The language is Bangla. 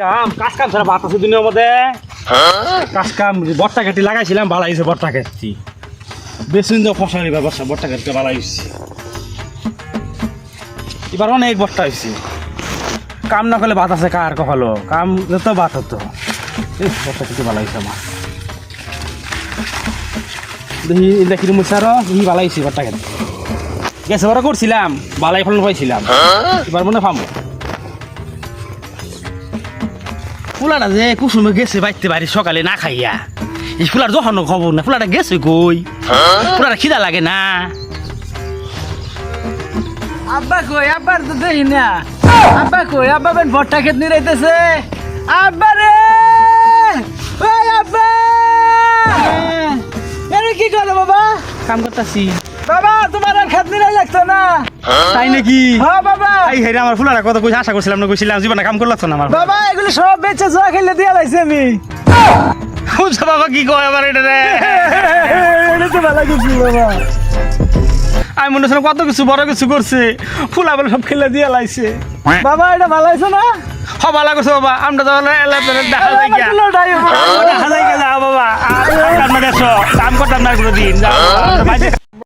কাম কাজ কাম ছাড়া ভাত আছে দুনিয়ার মধ্যে। কাজ কাম বট্টা কাটি লাগাইছিলাম ভালো হয়েছে বট্টা বেশি দিন ফসল এবার বর্ষা বট্টা কাটতে ভালো হয়েছে। এবার অনেক বট্টা হয়েছে। কাম না করলে ভাত আছে কার কখলো কাম তো ভাত হতো। বট্টা কাটতে ভালো হয়েছে আমার। দেখি দেখি আরও ই ভালো হয়েছে বট্টা কাটতে গেছে করছিলাম বালাই ফলন পাইছিলাম। এবার মনে ফামো। ফুলাটা যে কুসুমে গেছে বাইতে বাড়ি সকালে না খাইয়া। এই ফুলার যখন খবর না ফুলাটা গেছে কই? ফুলাটা খিদা লাগে না। আব্বা কই? আব্বার তো দেখি না। আব্বা কই? আব্বা বেন ভট্টা খেত নিয়ে রাইতেছে আব্বা রে! ওই আব্বা! এরে কি করো বাবা? কাম করতেছি। বাবা তোমার আর খেত নিয়ে লাগতো তাই নাকি? হ্যাঁ বাবা। এই হেরে আমার ফুলারা কত কইছে আশা করছিলাম না কইছিলাম জীবনে কাম করলাম না আমার বাবা এগুলো সব বেচে জোয়া খেলে দিয়ে লাইছে আমি। বুঝছ বাবা কি কয় আমার এটা রে? এটা তো ভালো কিছু বাবা। আমি মনে হচ্ছিলাম কত কিছু বড় কিছু করছে ফুলা বলে সব খেলে দিয়ে লাইছে। বাবা এটা ভালো হয়েছে না? হবা লাগছে বাবা আমরা তো দেখা যায় বাবা। দেখা যায় বাবা। আর করতাম না কোনোদিন যাও বাইরে।